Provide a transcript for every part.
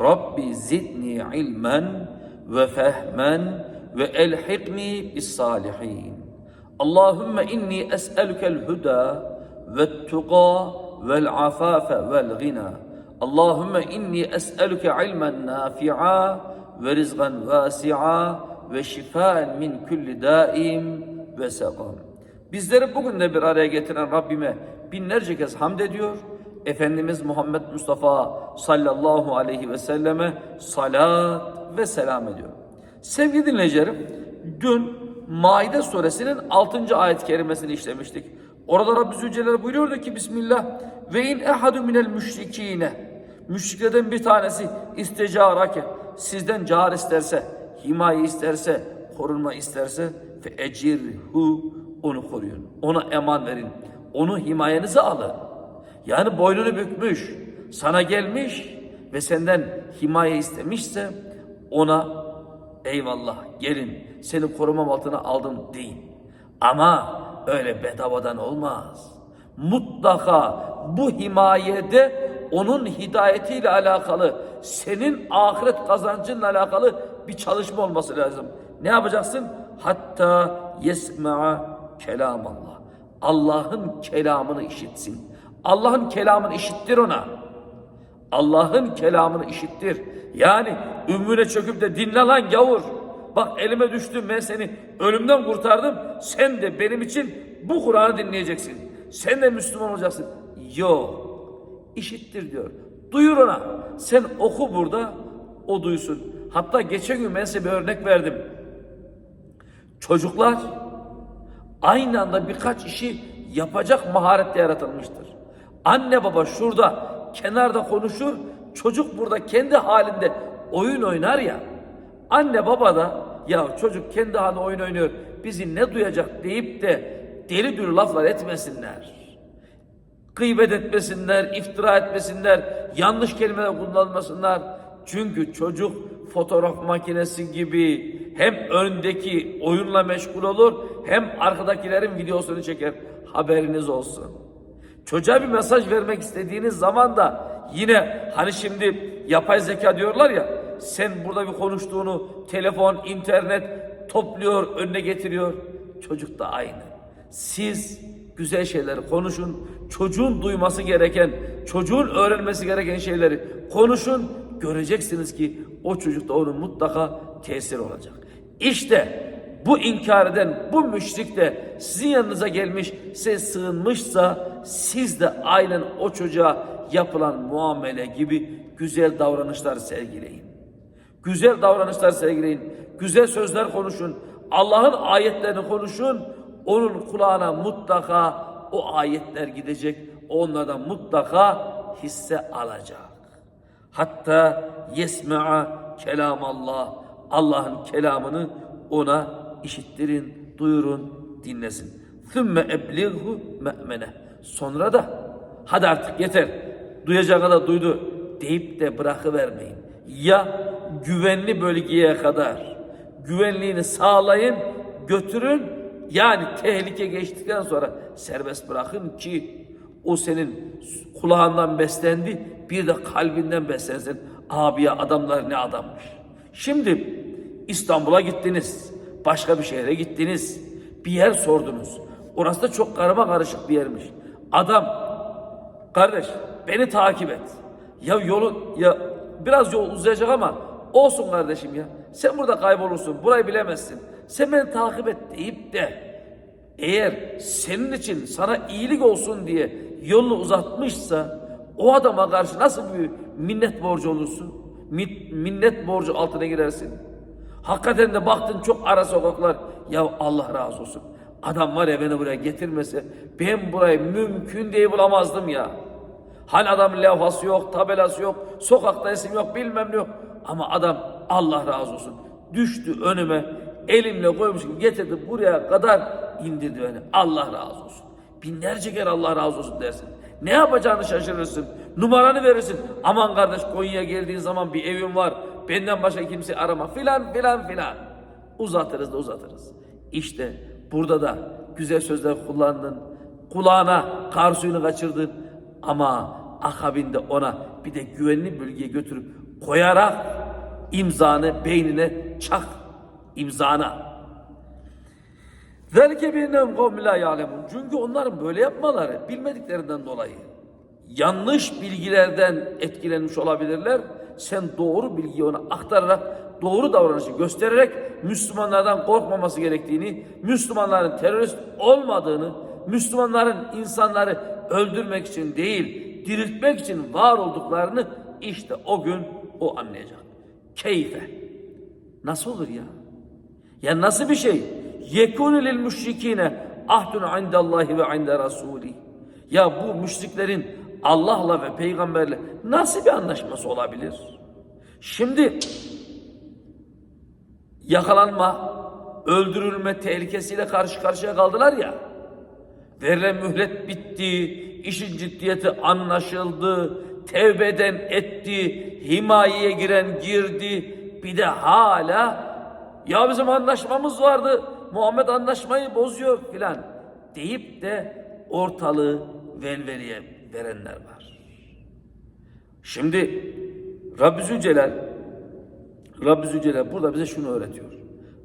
Rabbi zidni ilmen ve fehmen ve elhikni bis salihin. Allahümme inni es'elükel huda ve tuqa vel afafe vel gina. Allahümme inni es'elüke ilmen nafi'a ve rizgan vasi'a ve şifaen min kulli daim ve seqam. Bizleri bugün de bir araya getiren Rabbime binlerce kez hamd ediyor. Efendimiz Muhammed Mustafa sallallahu aleyhi ve selleme salat ve selam ediyor. Sevgili dinleyicilerim, dün Maide suresinin 6. ayet kerimesini işlemiştik. Orada Rabbi Zülcelal buyuruyordu ki Bismillah ve in ehadu minel müşrikine müşriklerden bir tanesi istecarake sizden car isterse, himaye isterse, korunma isterse fe ecirhu onu koruyun. Ona eman verin. Onu himayenize alın. Yani boynunu bükmüş, sana gelmiş ve senden himaye istemişse ona eyvallah gelin seni korumam altına aldım deyin. Ama öyle bedavadan olmaz. Mutlaka bu himayede onun hidayetiyle alakalı, senin ahiret kazancınla alakalı bir çalışma olması lazım. Ne yapacaksın? Hatta yesma'a kelam Allah. Allah'ın kelamını işitsin. Allah'ın kelamını işittir ona. Allah'ın kelamını işittir. Yani ümmüne çöküp de dinle lan gavur. Bak elime düştüm ben seni ölümden kurtardım. Sen de benim için bu Kur'an'ı dinleyeceksin. Sen de Müslüman olacaksın. Yok. İşittir diyor. Duyur ona. Sen oku burada o duysun. Hatta geçen gün ben size bir örnek verdim. Çocuklar aynı anda birkaç işi yapacak maharette yaratılmıştır. Anne baba şurada kenarda konuşur, çocuk burada kendi halinde oyun oynar ya. Anne baba da ya çocuk kendi halinde oyun oynuyor, bizi ne duyacak deyip de deli dürü laflar etmesinler. Gıybet etmesinler, iftira etmesinler, yanlış kelimeler kullanmasınlar. Çünkü çocuk fotoğraf makinesi gibi hem öndeki oyunla meşgul olur hem arkadakilerin videosunu çeker. Haberiniz olsun. Çocuğa bir mesaj vermek istediğiniz zaman da yine hani şimdi yapay zeka diyorlar ya sen burada bir konuştuğunu telefon, internet topluyor, önüne getiriyor. Çocuk da aynı. Siz güzel şeyleri konuşun. Çocuğun duyması gereken, çocuğun öğrenmesi gereken şeyleri konuşun. Göreceksiniz ki o çocukta onun mutlaka tesir olacak. İşte bu inkar eden bu müşrik de sizin yanınıza gelmiş, size sığınmışsa siz de aynen o çocuğa yapılan muamele gibi güzel davranışlar sergileyin. Güzel davranışlar sergileyin. Güzel sözler konuşun. Allah'ın ayetlerini konuşun. Onun kulağına mutlaka o ayetler gidecek. Onlardan mutlaka hisse alacak. Hatta yesme'a kelam Allah. Allah'ın kelamını ona işittirin, duyurun, dinlesin. Thümme eblighu me'mene. Sonra da hadi artık yeter. Duyacağı kadar duydu deyip de bırakıvermeyin. Ya güvenli bölgeye kadar güvenliğini sağlayın, götürün. Yani tehlike geçtikten sonra serbest bırakın ki o senin kulağından beslendi, bir de kalbinden beslensin. Abiye adamlar ne adammış. Şimdi İstanbul'a gittiniz, başka bir şehre gittiniz, bir yer sordunuz. Orası da çok karma karışık bir yermiş. Adam, kardeş beni takip et. Ya yolu, ya biraz yol uzayacak ama olsun kardeşim ya. Sen burada kaybolursun, burayı bilemezsin. Sen beni takip et deyip de eğer senin için sana iyilik olsun diye yolunu uzatmışsa o adama karşı nasıl bir minnet borcu olursun? Mi- Minnet borcu altına girersin. Hakikaten de baktın çok ara sokaklar. Ya Allah razı olsun. Adam var ya beni buraya getirmese ben burayı mümkün diye bulamazdım ya. Hani adamın levhası yok, tabelası yok, sokakta isim yok, bilmem ne yok. Ama adam Allah razı olsun. Düştü önüme, elimle koymuş gibi getirdi buraya kadar indirdi beni. Allah razı olsun. Binlerce kere Allah razı olsun dersin. Ne yapacağını şaşırırsın. Numaranı verirsin. Aman kardeş Konya'ya geldiğin zaman bir evim var. Benden başka kimse arama filan filan filan. Uzatırız da uzatırız. İşte burada da güzel sözler kullandın. Kulağına kar suyunu kaçırdın. Ama akabinde ona bir de güvenli bölgeye götürüp koyarak imzanı beynine çak. imzana. Zelike bi'ennehum kavmun la ya'lemun. Çünkü onların böyle yapmaları bilmediklerinden dolayı yanlış bilgilerden etkilenmiş olabilirler. Sen doğru bilgiyi ona aktararak, doğru davranışı göstererek Müslümanlardan korkmaması gerektiğini, Müslümanların terörist olmadığını, Müslümanların insanları öldürmek için değil, diriltmek için var olduklarını işte o gün o anlayacak. Keyfe. Nasıl olur ya? Ya nasıl bir şey? Yekunu lil müşrikine ahdun indallahi ve inde rasuli. Ya bu müşriklerin Allah'la ve peygamberle nasıl bir anlaşması olabilir? Şimdi yakalanma, öldürülme tehlikesiyle karşı karşıya kaldılar ya. Verilen mühlet bitti, işin ciddiyeti anlaşıldı, tevbeden etti, himayeye giren girdi. Bir de hala ya bizim anlaşmamız vardı, Muhammed anlaşmayı bozuyor filan deyip de ortalığı velveliye verenler var. Şimdi Rabbi Zülcelal Rabbi Zülcelal burada bize şunu öğretiyor.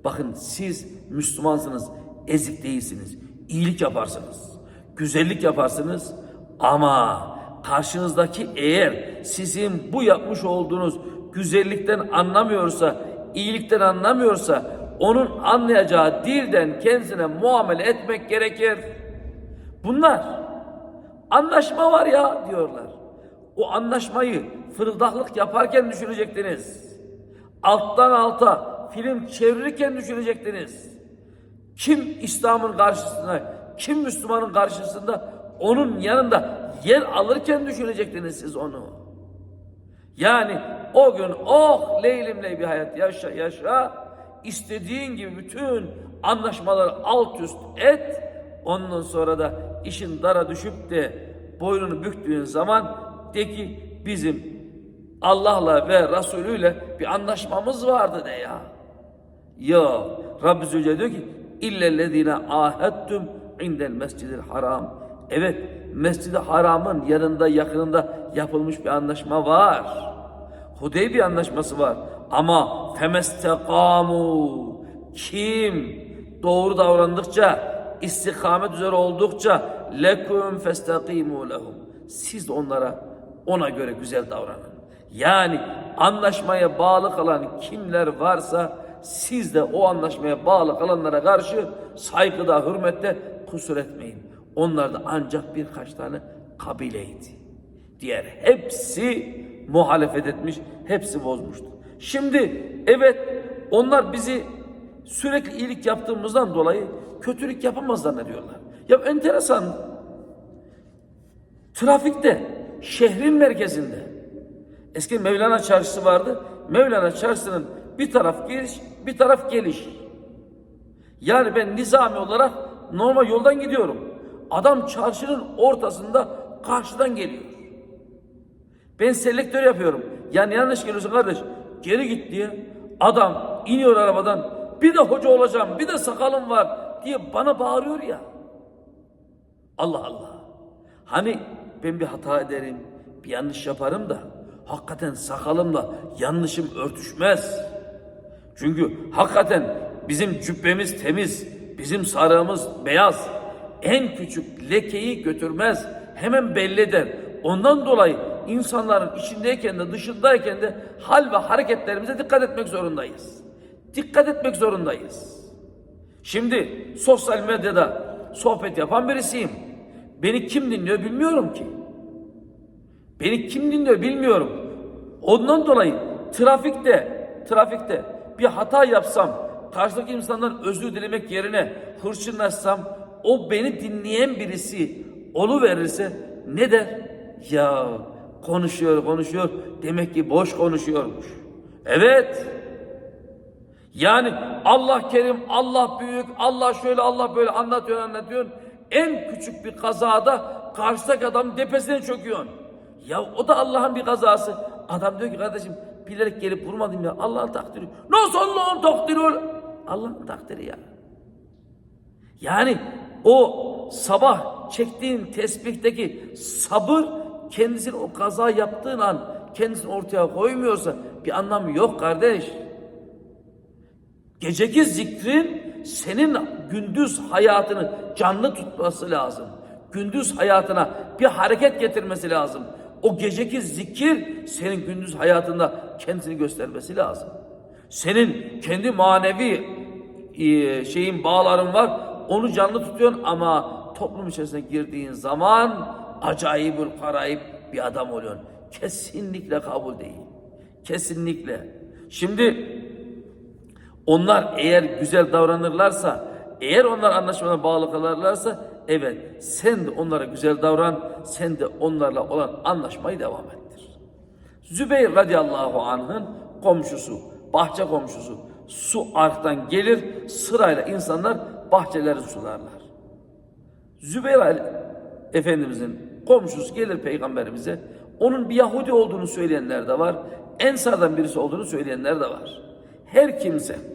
Bakın siz Müslümansınız, ezik değilsiniz. iyilik yaparsınız. Güzellik yaparsınız ama karşınızdaki eğer sizin bu yapmış olduğunuz güzellikten anlamıyorsa, iyilikten anlamıyorsa onun anlayacağı dilden kendisine muamele etmek gerekir. Bunlar anlaşma var ya diyorlar. O anlaşmayı fırıldaklık yaparken düşünecektiniz. Alttan alta film çevirirken düşünecektiniz. Kim İslam'ın karşısında, kim Müslümanın karşısında onun yanında yer alırken düşünecektiniz siz onu. Yani o gün oh leylimle bir hayat yaşa yaşa istediğin gibi bütün anlaşmaları alt üst et ondan sonra da işin dara düşüp de boynunu büktüğün zaman de ki bizim Allah'la ve Resulü ile bir anlaşmamız vardı de ya. Yok. Rabbi Zülcelal diyor ki illellezine ahettum indel mescidil haram. Evet mescidi haramın yanında yakınında yapılmış bir anlaşma var. Hudeybiye anlaşması var. Ama femestekamu kim doğru davrandıkça istikamet üzere oldukça lekum festakimu lehum. Siz de onlara ona göre güzel davranın. Yani anlaşmaya bağlı kalan kimler varsa siz de o anlaşmaya bağlı kalanlara karşı saygıda, hürmette kusur etmeyin. Onlar da ancak birkaç tane kabileydi. Diğer hepsi muhalefet etmiş, hepsi bozmuştu. Şimdi evet onlar bizi sürekli iyilik yaptığımızdan dolayı kötülük yapamaz zannediyorlar. Ya enteresan. Trafikte, şehrin merkezinde eski Mevlana Çarşısı vardı. Mevlana Çarşısı'nın bir taraf giriş, bir taraf geliş. Yani ben nizami olarak normal yoldan gidiyorum. Adam çarşının ortasında karşıdan geliyor. Ben selektör yapıyorum. Yani yanlış geliyorsun kardeş. Geri git diye. Adam iniyor arabadan. Bir de hoca olacağım, bir de sakalım var diye bana bağırıyor ya. Allah Allah. Hani ben bir hata ederim, bir yanlış yaparım da hakikaten sakalımla yanlışım örtüşmez. Çünkü hakikaten bizim cübbemiz temiz, bizim sarığımız beyaz. En küçük lekeyi götürmez, hemen belli eder. Ondan dolayı insanların içindeyken de dışındayken de hal ve hareketlerimize dikkat etmek zorundayız. Dikkat etmek zorundayız. Şimdi sosyal medyada sohbet yapan birisiyim. Beni kim dinliyor bilmiyorum ki. Beni kim dinliyor bilmiyorum. Ondan dolayı trafikte, trafikte bir hata yapsam, karşıdaki insandan özür dilemek yerine hırçınlaşsam, o beni dinleyen birisi olu verirse ne der? Ya konuşuyor konuşuyor demek ki boş konuşuyormuş. Evet. Yani Allah kerim, Allah büyük, Allah şöyle, Allah böyle anlatıyor anlatıyor. En küçük bir kazada karşıdaki adam tepesine çöküyor. Ya o da Allah'ın bir kazası. Adam diyor ki kardeşim bilerek gelip vurmadım ya Allah'ın takdiri. Nasıl Allah'ın takdiri? Allah'ın takdiri ya. Yani o sabah çektiğin tesbihteki sabır kendisini o kaza yaptığın an kendisini ortaya koymuyorsa bir anlamı yok kardeş. Geceki zikrin senin gündüz hayatını canlı tutması lazım. Gündüz hayatına bir hareket getirmesi lazım. O geceki zikir senin gündüz hayatında kendisini göstermesi lazım. Senin kendi manevi e, şeyin bağların var. Onu canlı tutuyorsun ama toplum içerisine girdiğin zaman acayibül karayip bir adam oluyorsun. Kesinlikle kabul değil. Kesinlikle. Şimdi onlar eğer güzel davranırlarsa, eğer onlar anlaşmana bağlı kalırlarsa, evet sen de onlara güzel davran, sen de onlarla olan anlaşmayı devam ettir. Zübeyir radıyallahu anh'ın komşusu, bahçe komşusu, su arktan gelir, sırayla insanlar bahçeleri sularlar. Zübeyir Efendimizin komşusu gelir peygamberimize. Onun bir Yahudi olduğunu söyleyenler de var. Ensardan birisi olduğunu söyleyenler de var. Her kimse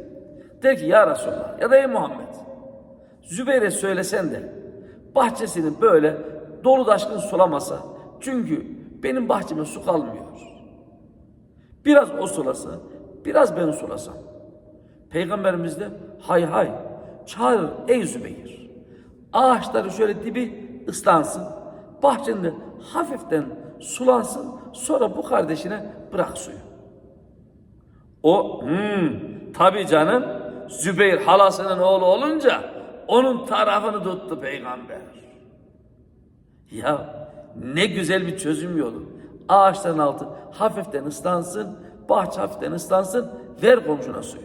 der ki ya Resulallah ya da ey Muhammed Zübeyir'e söylesen de bahçesini böyle dolu taşkın sulamasa çünkü benim bahçeme su kalmıyor. Biraz o sulasa, biraz ben sulasam. Peygamberimiz de hay hay çağırır ey Zübeyir. Ağaçları şöyle dibi ıslansın. Bahçende hafiften sulansın. Sonra bu kardeşine bırak suyu. O hmm, tabi canım Zübeyir halasının oğlu olunca onun tarafını tuttu peygamber. Ya ne güzel bir çözüm yolu. Ağaçların altı hafiften ıslansın, bahçe hafiften ıslansın, ver komşuna suyu.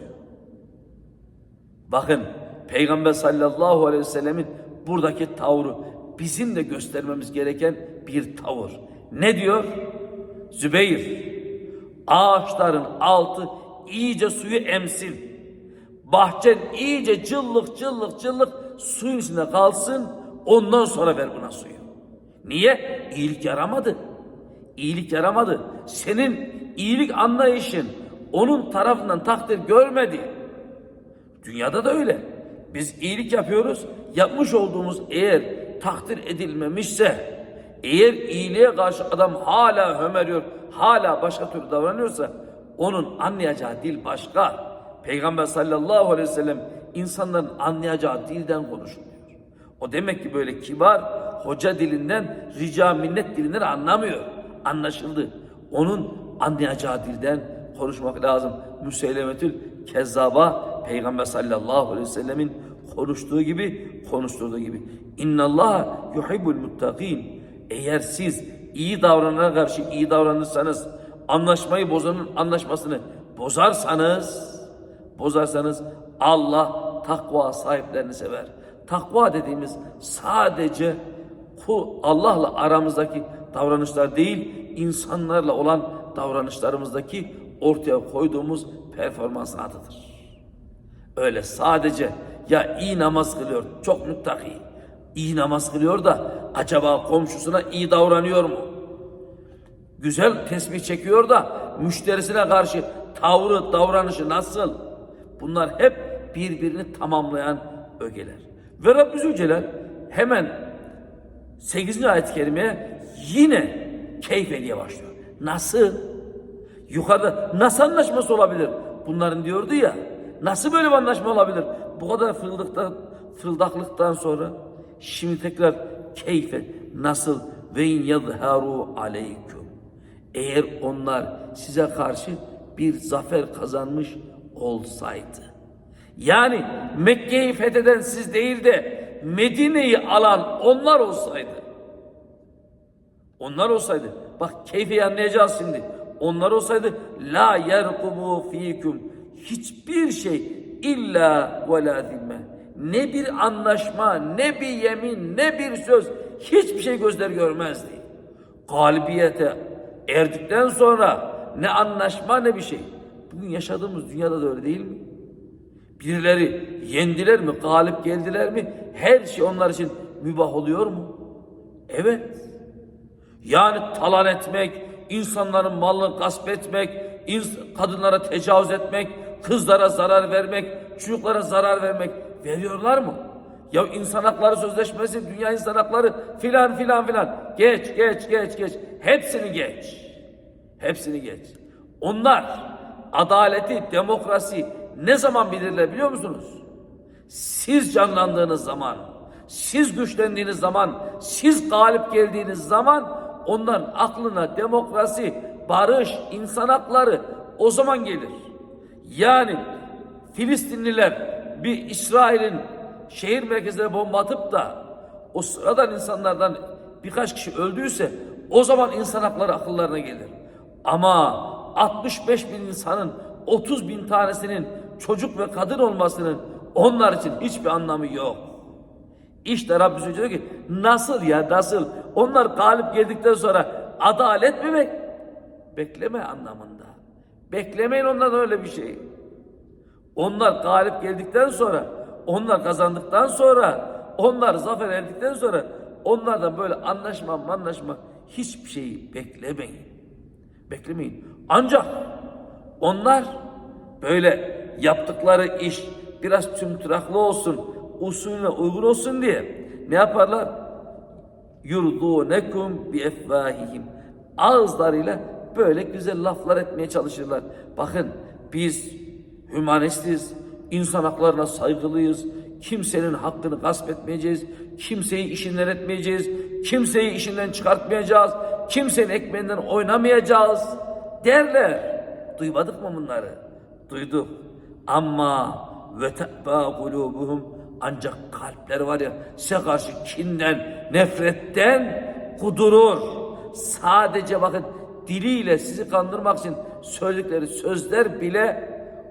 Bakın Peygamber sallallahu aleyhi ve sellemin buradaki tavrı bizim de göstermemiz gereken bir tavır. Ne diyor? Zübeyir, ağaçların altı iyice suyu emsin. Bahçen iyice cıllık cıllık cıllık suyun içinde kalsın. Ondan sonra ver buna suyu. Niye? İyilik yaramadı. İyilik yaramadı. Senin iyilik anlayışın onun tarafından takdir görmedi. Dünyada da öyle. Biz iyilik yapıyoruz. Yapmış olduğumuz eğer takdir edilmemişse, eğer iyiliğe karşı adam hala hömeriyor, hala başka türlü davranıyorsa, onun anlayacağı dil başka. Peygamber sallallahu aleyhi ve sellem insanların anlayacağı dilden konuşmuyor. O demek ki böyle kibar, hoca dilinden, rica minnet dilinden anlamıyor. Anlaşıldı. Onun anlayacağı dilden konuşmak lazım. Müseylemetül kezzaba Peygamber sallallahu aleyhi ve sellemin konuştuğu gibi konuşturduğu gibi. İnna Allah yuhibbul muttaqin. Eğer siz iyi davranana karşı iyi davranırsanız, anlaşmayı bozanın anlaşmasını bozarsanız, bozarsanız Allah takva sahiplerini sever. Takva dediğimiz sadece Allah'la aramızdaki davranışlar değil, insanlarla olan davranışlarımızdaki ortaya koyduğumuz performans adıdır. Öyle sadece ya iyi namaz kılıyor, çok muttaki. İyi namaz kılıyor da acaba komşusuna iyi davranıyor mu? Güzel tesbih çekiyor da müşterisine karşı tavrı, davranışı nasıl? Bunlar hep birbirini tamamlayan ögeler. Ve Rabbi Zülcelal hemen 8. ayet-i kerimeye yine keyfe diye başlıyor. Nasıl? Yukarıda nasıl anlaşması olabilir? Bunların diyordu ya. Nasıl böyle bir anlaşma olabilir? Bu kadar fırıldıktan, fırıldaklıktan sonra şimdi tekrar keyfe nasıl ve in yadharu aleyküm. Eğer onlar size karşı bir zafer kazanmış olsaydı. Yani Mekke'yi fetheden siz değil de Medine'yi alan onlar olsaydı. Onlar olsaydı. Bak keyfi anlayacağız şimdi. Onlar olsaydı la yerkubu fikum hiçbir şey illa ve la zimme. Ne bir anlaşma, ne bir yemin, ne bir söz hiçbir şey gözler görmezdi. galibiyete erdikten sonra ne anlaşma ne bir şey. Bugün yaşadığımız dünyada da öyle değil mi? Birileri yendiler mi, galip geldiler mi? Her şey onlar için mübah oluyor mu? Evet. Yani talan etmek, insanların malını gasp etmek, kadınlara tecavüz etmek, kızlara zarar vermek, çocuklara zarar vermek veriyorlar mı? Ya insan hakları sözleşmesi, dünya insan hakları filan filan filan. Geç, geç, geç, geç. Hepsini geç. Hepsini geç. Onlar adaleti, demokrasi ne zaman bilirler biliyor musunuz? Siz canlandığınız zaman, siz güçlendiğiniz zaman, siz galip geldiğiniz zaman onların aklına demokrasi, barış, insan hakları o zaman gelir. Yani Filistinliler bir İsrail'in şehir merkezine bomba atıp da o sıradan insanlardan birkaç kişi öldüyse o zaman insan hakları akıllarına gelir. Ama 65 bin insanın 30 bin tanesinin çocuk ve kadın olmasının onlar için hiçbir anlamı yok. İşte Rabbimiz diyor ki nasıl ya nasıl? Onlar galip geldikten sonra adalet mi bek bekleme anlamında. Beklemeyin ondan öyle bir şey. Onlar galip geldikten sonra, onlar kazandıktan sonra, onlar zafer erdikten sonra onlardan böyle anlaşma anlaşma hiçbir şeyi beklemeyin. Beklemeyin. Ancak onlar böyle yaptıkları iş biraz tümtıraklı olsun, usulüne uygun olsun diye ne yaparlar? yurdunekum bi efvahihim. Ağızlarıyla böyle güzel laflar etmeye çalışırlar. Bakın biz hümanistiz, insan haklarına saygılıyız. Kimsenin hakkını gasp etmeyeceğiz. Kimseyi işinden etmeyeceğiz. Kimseyi işinden çıkartmayacağız. Kimsenin ekmeğinden oynamayacağız derler. Duymadık mı bunları? Duyduk. Ama ve te'bâ kulubuhum ancak kalpleri var ya size karşı kinden, nefretten kudurur. Sadece bakın diliyle sizi kandırmak için söyledikleri sözler bile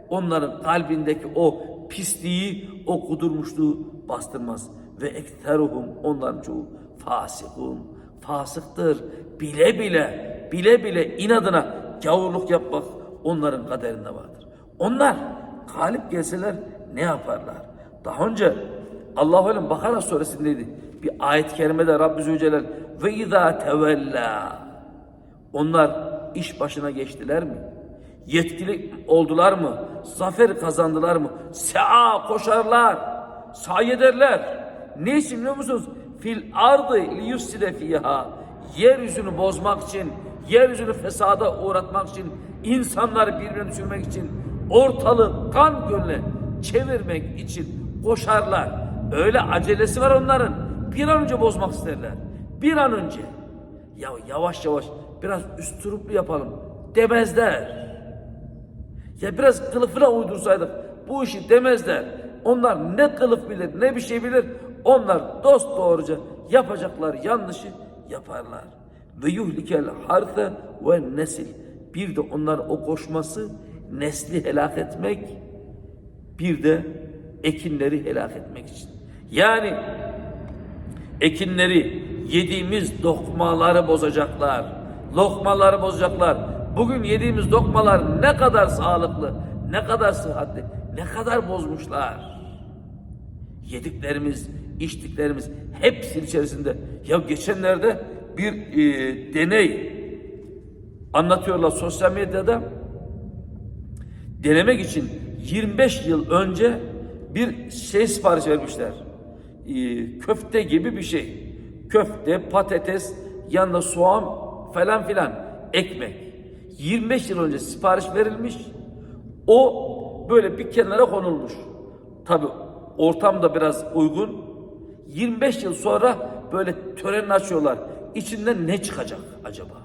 onların kalbindeki o pisliği, o kudurmuşluğu bastırmaz. Ve ekteruhum onların çoğu fasikun, fasıktır. Bile bile, bile bile inadına gavurluk yapmak onların kaderinde vardır. Onlar galip gelseler ne yaparlar? Daha önce Allah öyle Bakara suresindeydi. Bir ayet-i kerimede Rabbi Zülcelal ve izâ tevellâ onlar iş başına geçtiler mi? Yetkili oldular mı? Zafer kazandılar mı? Sea koşarlar, sahi ederler. Ne için biliyor musunuz? Fil ardı li yufside fiha. Yeryüzünü bozmak için, yeryüzünü fesada uğratmak için, insanları birbirine düşürmek için, ortalığı kan gölüne çevirmek için koşarlar. Öyle acelesi var onların. Bir an önce bozmak isterler. Bir an önce. Ya yavaş yavaş biraz üstüruplu yapalım demezler. Ya biraz kılıfına uydursaydık bu işi demezler. Onlar ne kılıf bilir ne bir şey bilir. Onlar dost doğruca yapacaklar yanlışı yaparlar. Ve yuhlikel harfe ve nesil. Bir de onlar o koşması nesli helak etmek bir de ekinleri helak etmek için. Yani ekinleri yediğimiz lokmaları bozacaklar. Lokmaları bozacaklar. Bugün yediğimiz lokmalar ne kadar sağlıklı, ne kadar sıhhatli, ne kadar bozmuşlar. Yediklerimiz, içtiklerimiz hepsi içerisinde. Ya geçenlerde bir e, deney anlatıyorlar sosyal medyada. Denemek için 25 yıl önce bir şey sipariş vermişler. Ee, köfte gibi bir şey. Köfte, patates, yanında soğan falan filan, ekmek. 25 yıl önce sipariş verilmiş. O böyle bir kenara konulmuş. Tabi ortam da biraz uygun. 25 yıl sonra böyle tören açıyorlar. İçinden ne çıkacak acaba?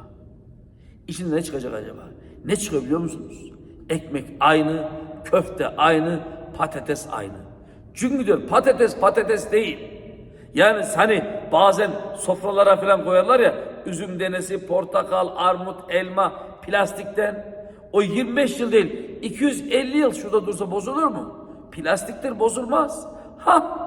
İçinden ne çıkacak acaba? Ne çıkıyor biliyor musunuz? Ekmek aynı, köfte aynı, patates aynı. Çünkü diyor patates patates değil. Yani hani bazen sofralara falan koyarlar ya üzüm denesi, portakal, armut, elma plastikten. O 25 yıl değil 250 yıl şurada dursa bozulur mu? Plastiktir bozulmaz. Ha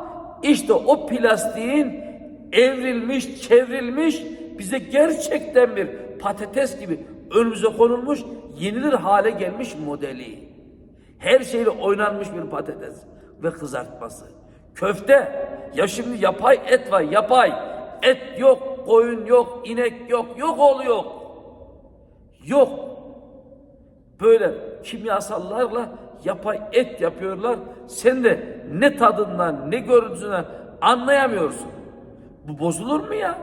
işte o plastiğin evrilmiş, çevrilmiş bize gerçekten bir patates gibi önümüze konulmuş, yenilir hale gelmiş modeli. Her şeyle oynanmış bir patates ve kızartması. Köfte, ya şimdi yapay et var, yapay. Et yok, koyun yok, inek yok, yok oluyor. Yok. Böyle kimyasallarla yapay et yapıyorlar. Sen de ne tadından ne görüntüsünden anlayamıyorsun. Bu bozulur mu ya?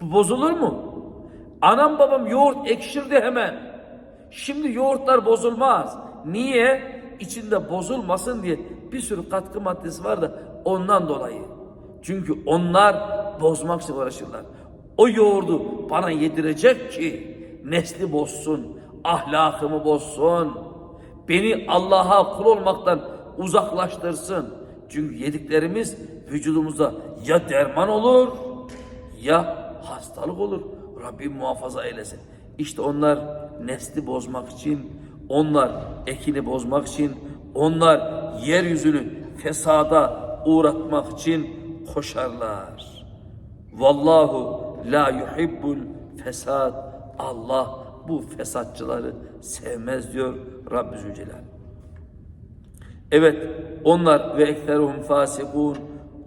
Bu bozulur mu? Anam babam yoğurt ekşirdi hemen. Şimdi yoğurtlar bozulmaz. Niye? İçinde bozulmasın diye bir sürü katkı maddesi var da ondan dolayı. Çünkü onlar bozmak için uğraşırlar. O yoğurdu bana yedirecek ki nesli bozsun, ahlakımı bozsun, beni Allah'a kul olmaktan uzaklaştırsın. Çünkü yediklerimiz vücudumuzda ya derman olur ya hastalık olur. Rabbim muhafaza eylesin. İşte onlar nesli bozmak için, onlar ekini bozmak için, onlar yeryüzünü fesada uğratmak için koşarlar. Vallahu la yuhibbul fesad. Allah bu fesatçıları sevmez diyor Rabbi Zülcelal. Evet onlar ve ekteruhum fasikun.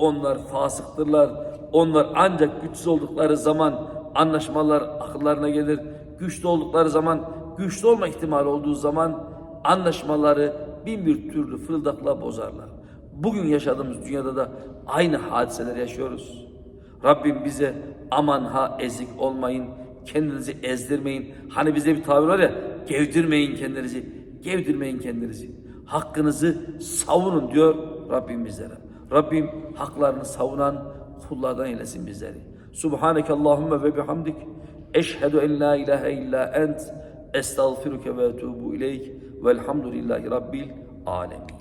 Onlar fasıktırlar. Onlar ancak güçsüz oldukları zaman anlaşmalar akıllarına gelir. Güçlü oldukları zaman, güçlü olma ihtimali olduğu zaman anlaşmaları bin bir türlü fırıldakla bozarlar. Bugün yaşadığımız dünyada da aynı hadiseler yaşıyoruz. Rabbim bize aman ha ezik olmayın, kendinizi ezdirmeyin. Hani bizde bir tabir var ya, gevdirmeyin kendinizi, gevdirmeyin kendinizi. Hakkınızı savunun diyor Rabbim bizlere. Rabbim haklarını savunan kullardan eylesin bizleri. Subhaneke Allahümme ve bihamdik. Eşhedü en la ilahe illa ent. Estağfiruke ve etubu ileyk. Velhamdülillahi Rabbil alemin.